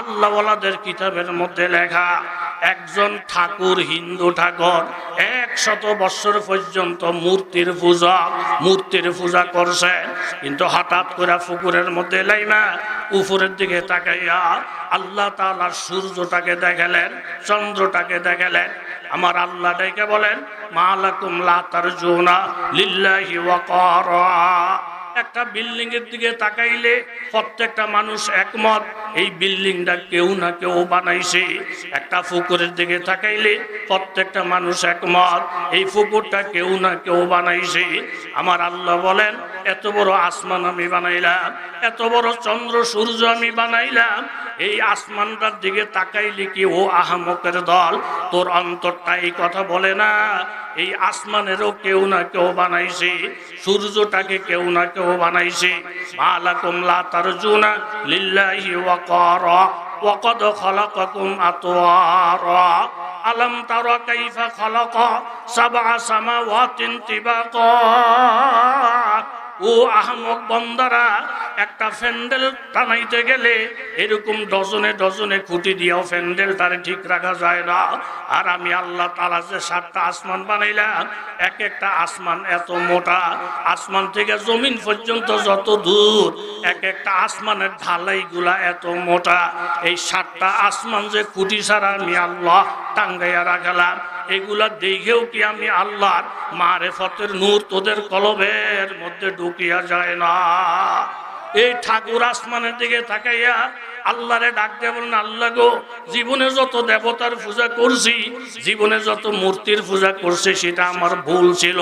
আল্লাহওয়ালাদের কিতাবের মধ্যে লেখা, একজন ঠাকুর, হিন্দু ঠাকুর, একশত বৎসর পর্যন্ত মূর্তির পূজা মূর্তির পূজা করছে। কিন্তু হঠাৎ করে পুকুরের মধ্যে লাইমা উপরের দিকে তাকাইয়া আল্লাহ তাআলার সূর্যটাকে দেখালেন, চন্দ্রটাকে দেখালেন। আমার আল্লাহ ডেকে বলেন, মালাকুম লা তারজুনা লিল্লাহি ওয়াকারা একটা বিল্ডিং এর দিকে তাকাইলে প্রত্যেকটা মানুষ একমত এই বিল্ডিংটা কেউ না কেউ বানাইছে। একটা পুকুরের দিকে তাকাইলে প্রত্যেকটা মানুষ একমত, এই পুকুরটা কেউ না কেউ বানাইছে। আমার আল্লাহ বলেন, এত বড় আসমান আমি বানাইলাম, এত বড় চন্দ্র, সূর্য আমি বানাইলাম। এই আসমানটার দিকে তাকাইলে কি ও আহামকের দল? তোর অন্তরটা এই কথা বলে না এই আসমানেরও কেউ না কেউ বানাইছে, সূর্যটাকে কেউ না কেউ বানাইছে। মালা কমলা তার জুনা লিল্লাহি ওয়াকারা ওয়াকদ খালাকাকুম আতওয়ারা। আলম তারা কাইফা খালাকা সাবআ সামাওয়াতিন তিবাকা। ও আহমক বন্দারা, একটা ফ্যান্ডেল টানাইতে গেলে এরকম ডজনে ডজনে খুঁটি দিয়েও ফ্যান্ডেল তারে ঠিক রাখা যায় না। আর আমি আল্লাহ তালা যে সাতটা আসমান বানাইলাম, এক একটা আসমান এত মোটা, আসমান থেকে জমিন পর্যন্ত যত দূর, এক একটা আসমানের ঢালাইগুলা এত মোটা। এই সাতটা আসমান যে খুঁটি ছাড়া আমি আল্লাহ টাঙ্গাইয়া রাখালাম এগুলা দেখেও কি আমি আল্লাহর মারেফতের নূর তোদের কলবের মধ্যে ঢুকিয়া যায় না? এই ঠাকুর আসমানের দিকে তাকাইয়া আল্লাহরে ডাক দিয়ে বলেন আল্লাহ গো, জীবনে যত দেবতার পূজা করছি, জীবনে যত মূর্তির পূজা করছি, সেটা আমার ভুল ছিল।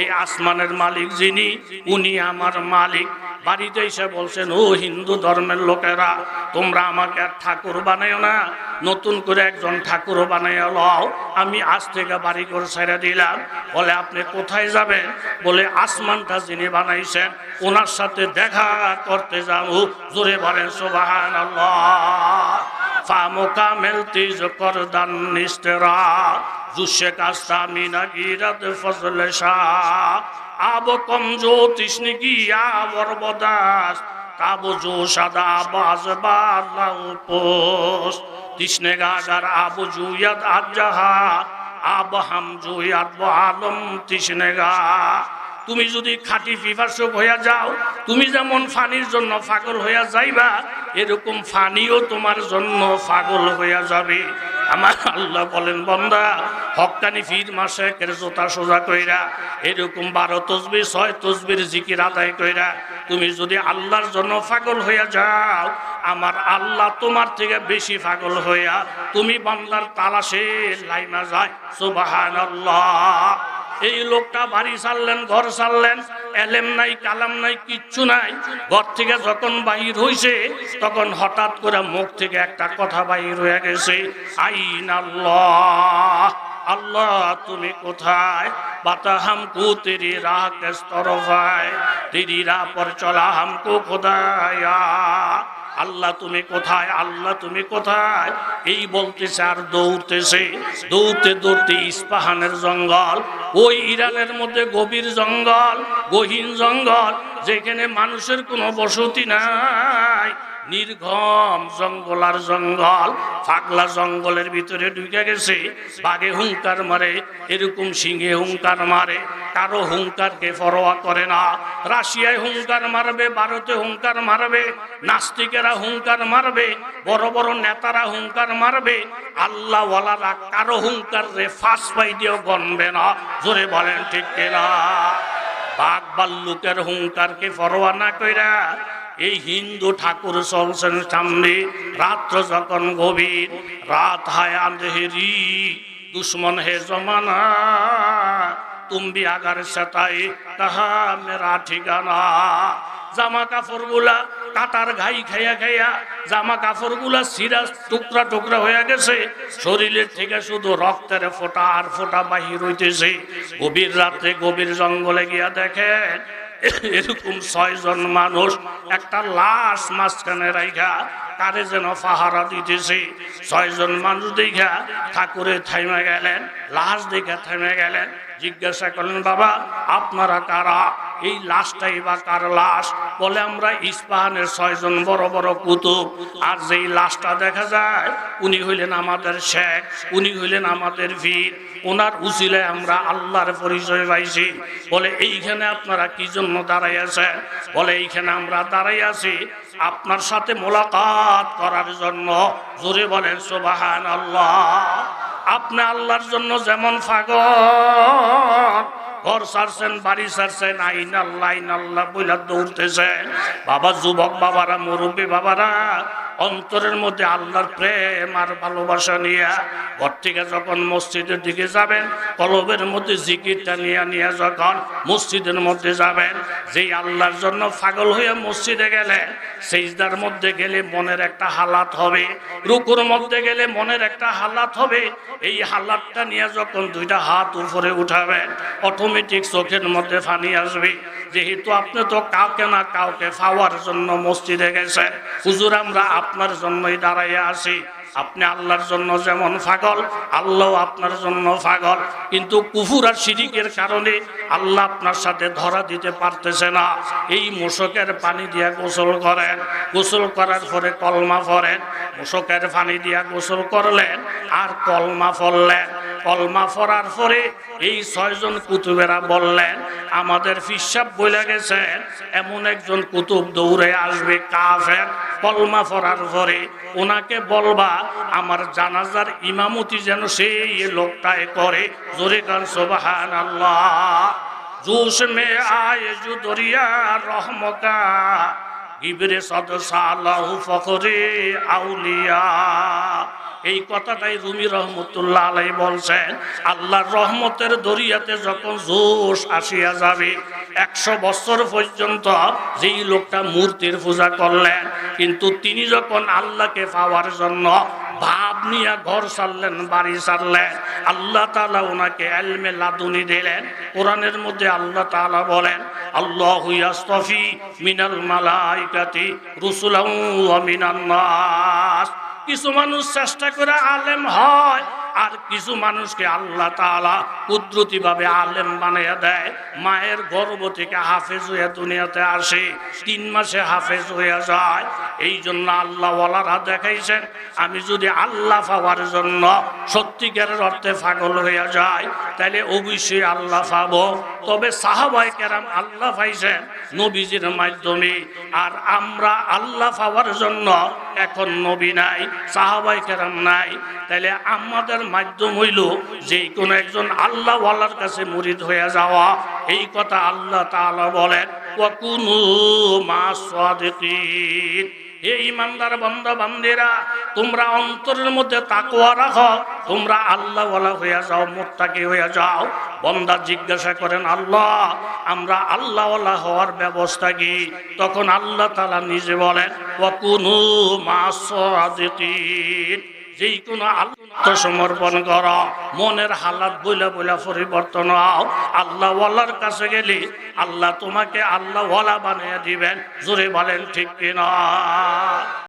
এই আসমানের মালিক যিনি, উনি আমার মালিক। বাড়িতে এসে বলছেন, ও হিন্দু ধর্মের লোকেরা, তোমরা আমাকে আর ঠাকুর বানাইও না। নতুন করে একজন ঠাকুর বানাইয়া লও। আমি আজ থেকে বাড়ি করে ছেড়ে দিলাম। বলে, আপনি কোথায় যাবেন? বলে, আসমানটা যিনি বানাইছেন, ওনার সাথে দেখা করতে যাব। জোরে বলেন সোবাহান ফামোকা মেলতি করদান নিস্তেরা জুসে কাস্তা মিনা গিরাত শাহ। আব কম জো তৃষ্ণি কি আবর বদাস। তাবো জো সাদা বাজ বালাউ পোস তৃষ্ণে গাগার আবু জুয়াদ আজাহা আব হাম জুয়াদ আলম তৃষ্ণে গা। তুমি যদি খাঁটি পিপাসক হইয়া যাও, তুমি যেমন ফানির জন্য পাগল হইয়া যাইবা, এরকম ফানিও তোমার জন্য পাগল হইয়া যাবে। আমার আল্লাহ বলেন, বন্দা হকানি ফির মাসে কের জোতা সোজা কইরা, এরকম বারো তসবির, ছয় তসবির জিকির আদায় কইরা, তুমি যদি আল্লাহর জন্য পাগল হইয়া যাও, আমার আল্লাহ তোমার থেকে বেশি পাগল হইয়া, তুমি বান্দার তালাশে লাইনা যায়। সুবাহান এই লোকটা বাড়ি ছাড়লেন, ঘর ছাড়লেন এলেম নাই, কালাম নাই, কিচ্ছু নাই। ঘর থেকে যখন বাহির হইছে, তখন হঠাৎ করে মুখ থেকে একটা কথা বাহির হয়ে গেছে। আইন আল্লাহ আল্লাহ তুমি কোথায়? বাতা হামকু তেরি রাহ কেস তরফায় তেরি রাহ পর চলা হামকু খোদায়া। আল্লাহ তুমি কোথায়? আল্লাহ তুমি কোথায়? এই বলতেছে আর দৌড়তেছে। দৌড়তে দৌড়তে ইস্পাহানের জঙ্গল, ওই ইরানের মধ্যে গভীর জঙ্গল, গহীন জঙ্গল, যেখানে মানুষের কোনো বসতি নাই। নির্ঘম জঙ্গল আর জঙ্গল, ফাগলা জঙ্গলের ভিতরে ঢুকে গেছে। বাঘে হুঙ্কার মারে, এরকম সিংহে হুঙ্কার মারে। কারও হুঙ্কারকে পরোয়া করে না। রাশিয়ায় হুঙ্কার মারবে, ভারতে হুঙ্কার মারবে, নাস্তিকেরা হুঙ্কার মারবে, বড় বড় নেতারা হুঙ্কার মারবে। আল্লাহওয়ালারা কারও হুঙ্কার রে ফাঁস পাই দিয়েও গনবে না। জোরে বলেন ঠিক কিনা? বাঘ বাল্লুকের হুঙ্কারকে পরোয়া না কইরা এই হিন্দু ঠাকুর চলছেন সামনে রাত্র যখন গভীর, রাত হায় আন্ধেরি, দুশ্মন হে জমানা, তুমি আগার সেটাই কাহা মেরা ঠিকানা। জামা কাপড়গুলা কাটার ঘাই খাইয়া খাইয়া, জামা কাপড়গুলা সিরা টুকরা টুকরা হয়ে গেছে, শরীরের থেকে শুধু রক্তের ফোটা আর ফোঁটা বাহির হইতেছে। গভীর রাত্রে গভীর জঙ্গলে গিয়া দেখেন এরকম ছয়জন মানুষ একটা লাশ মাঝখানে রাইখা, তারে যেন পাহারা দিতেছে। ছয়জন মানুষ দেখা ঠাকুরে থাইমে গেলেন, লাশ দেখা থাইমে গেলেন। জিজ্ঞাসা করলেন, বাবা, আপনারা কারা? এই লাশটাই বা কার লাশ? বলে, আমরা ইস্পাহানের ছয়জন বড় বড় কুতুব। আর যেই লাশটা দেখা যায়, উনি হইলেন আমাদের শেখ, উনি হইলেন আমাদের বীর ওনার উচিলে আমরা আল্লাহর পরিচয় পাইছি। বলে, এইখানে আপনারা কি জন্য দাঁড়াই আছেন? বলে, এইখানে আমরা দাঁড়াই আছি আপনার সাথে মোলাকাত করার জন্য। জোরে বলেন সোবাহান আল্লাহ আপনি আল্লাহর জন্য যেমন ফাগল ঘর সারছেন, বাড়ি সারছেন আইন আল্লাহ আইন আল্লাহ বইলা দৌড়তেছেন বাবা, যুবক বাবারা, মুরব্বী বাবারা অন্তরের মধ্যে আল্লাহর প্রেম আর ভালোবাসা নিয়ে ঘর থেকে যখন মসজিদের দিকে যাবেন, কলবের মধ্যে জিকিরটা নিয়ে নিয়ে যখন মসজিদের মধ্যে যাবেন, যেই আল্লাহর জন্য পাগল হয়ে মসজিদে গেলে সেইদার মধ্যে গেলে মনের একটা হালাত হবে, রুকুর মধ্যে গেলে মনের একটা হালাত হবে। এই হালাতটা নিয়ে যখন দুইটা হাত উপরে উঠাবেন অটোমেটিক চোখের মধ্যে ফানি আসবে। যেহেতু আপনি তো কাউকে না কাউকে পাওয়ার জন্য মসজিদে গেছে হুজুর, আমরা আপনার জন্যই দাঁড়াইয়া আছি। আপনি আল্লাহর জন্য যেমন পাগল আল্লাহ আপনার জন্য পাগল। কিন্তু কুফুর আর শিরিকের কারণে আল্লাহ আপনার সাথে ধরা দিতে পারতেছে না। এই মশকের পানি দিয়া গোসল করেন। গোসল করার পরে কলমা ফরেন মশকের পানি দিয়া গোসল করলেন আর কলমা পড়লেন। কলমা পড়ার পরে এই ছয়জন কুতুবেরা বললেন, আমাদের ফিসাব বলে গেছেন, এমন একজন কুতুব দৌড়ে আসবে কাফের। কলমা পড়ার পরে ওনাকে বলবা, আমার জানাজার ইমামতি যেন সেই লোকটায় করে। জোরে কান সোবাহান আল্লাহ জুস মে আয় জু দরিয়া রহমকা, গিবরে সদ সালাহু ফখরে আউলিয়া। এই কথাটাই রুমি রহমতুল্লাহ আলাই বলছেন, আল্লাহর রহমতের দরিয়াতে যখন জোশ আসিয়া যাবে একশো বছর পর্যন্ত যেই লোকটা মূর্তির পূজা করলেন, কিন্তু তিনি যখন আল্লাহকে পাওয়ার জন্য ভাব নিয়ে ঘর সারলেন, বাড়ি সারলেন, আল্লাহ তালা ওনাকে এলমে লাদুনি দিলেন। কোরআনের মধ্যে আল্লাহ তালা বলেন, আল্লাহ ইয়াস্তফি মিনাল মালাইকাতি রুসুলাউ ওয়া মিনান নাস। কিছু মানুষ চেষ্টা করে আলেম হয় আর কিছু মানুষকে আল্লাহ তালা কুদরতি ভাবে আলেম বানিয়ে দেয়। মায়ের গর্ভ থেকে হাফেজ হয়ে দুনিয়াতে আসে, তিন মাসে হাফেজ হয়ে যায়। এই জন্য আল্লাহ ওয়ালারা দেখাইছেন, আমি যদি আল্লাহ পাওয়ার জন্য সত্যিকারের অর্থে পাগল হয়ে যায় তাহলে অবশ্যই আল্লাহ পাবো। তবে সাহাবাই কেরাম আল্লাহ পাইছেন নবীজির মাধ্যমে। আর আমরা আল্লাহ পাওয়ার জন্য এখন নবী নাই, সাহাবাই কেরাম নাই। তাহলে আমাদের মাধ্যম হইল যে কোনো একজন আল্লাহ ওয়ালার কাছে মুরিদ হয়ে যাওয়া। এই কথা আল্লাহ তালা বলেন ওয়াকুনু মা সাদিকিন। হে ইমানদার বন্ধ, বান্দিরা, তোমরা অন্তরের মধ্যে তাকুয়া রাখো, তোমরা আল্লাহ ওয়ালা হয়ে যাও, মোত্তাকি হয়ে যাও। বন্দা জিজ্ঞাসা করেন, আল্লাহ, আমরা আল্লাহ হওয়ার ব্যবস্থা কি? তখন আল্লাহ তালা নিজে বলেন মা সাদিকিন। যেই কোনো আত্মসমর্পণ কর। মনের হালাত বইলা বইলা পরিবর্তন হও আল্লাহ ওয়ালার কাছে গেলে আল্লাহ তোমাকে আল্লাহ ওয়ালা বানিয়ে দিবেন। জোরে বলেন, ঠিক কিনা?